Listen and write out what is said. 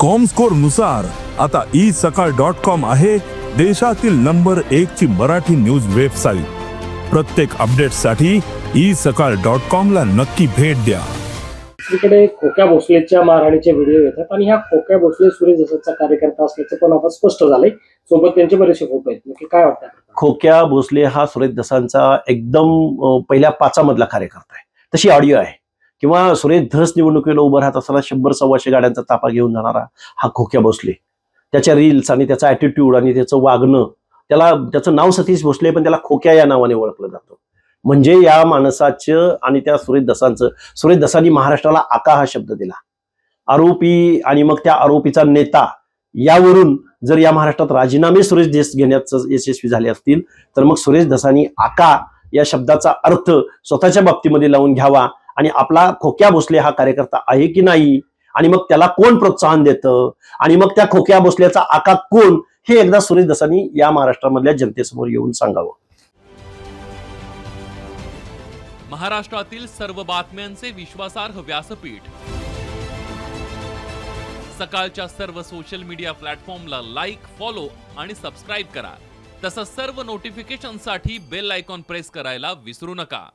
कॉमस्कोरनुसार आता ई सकाळ dot com आहे देशातील नंबर एक ची मराठी न्यूज वेबसाईट प्रत्येक अपडेटसाठी ई सकाळ डॉट कॉम ला नक्की भेट द्या. दुसरीकडे खोक्या भोसलेच्या मारहाणीचे व्हिडिओ येतात आणि ह्या खोक्या भोसले सुरेश दसाचा कार्यकर्ता असल्याचं पण आता स्पष्ट झालंय. सोबत त्यांचे बरेचसे फोटो आहेत. नक्की काय वाटतं खोक्या भोसले हा सुरेश दसांचा एकदम पहिल्या पाचामधला कार्यकर्ता आहे. तशी ऑडिओ आहे. किंवा सुरेश धस निवडणुकीला उभं राहत असताना शंभर सव्वाशे गाड्यांचा ताफा घेऊन जाणारा हा खोक्या भोसले. त्याच्या रील्स आणि त्याचा ॲटिट्यूड आणि त्याचं वागणं त्याला त्याचं नाव सतीश भोसले पण त्याला खोक्या या नावाने ओळखलं जातं. म्हणजे या माणसाचं आणि त्या सुरेश दसांचं सुरेश दसांनी महाराष्ट्राला आका हा शब्द दिला. आरोपी आणि मग त्या आरोपीचा नेता यावरून जर या महाराष्ट्रात राजीनामे सुरेश देश घेण्याचं यशस्वी झाले असतील तर मग सुरेश दसानी आका या शब्दाचा अर्थ स्वतःच्या बाबतीमध्ये लावून घ्यावा आणि आपला खोक्या भोसले हा कार्यकर्ता आहे की नाही? आणि मग त्याला कोण प्रोत्साहन देतं? आणि मग त्या खोक्या भोसल्याचा आका कोण? हे एकदा सुरेश दसानी या महाराष्ट्रामधल्या जनतेसमोर येऊन सांगावं. महाराष्ट्रातील सर्व बातम्यांचे विश्वासार्ह व्यासपीठ. सकाळच्या सर्व सोशल मीडिया प्लॅटफॉर्मला लाईक फॉलो आणि सबस्क्राईब करा. तसंच सर्व नोटिफिकेशनसाठी बेल आयकॉन प्रेस करायला विसरू नका.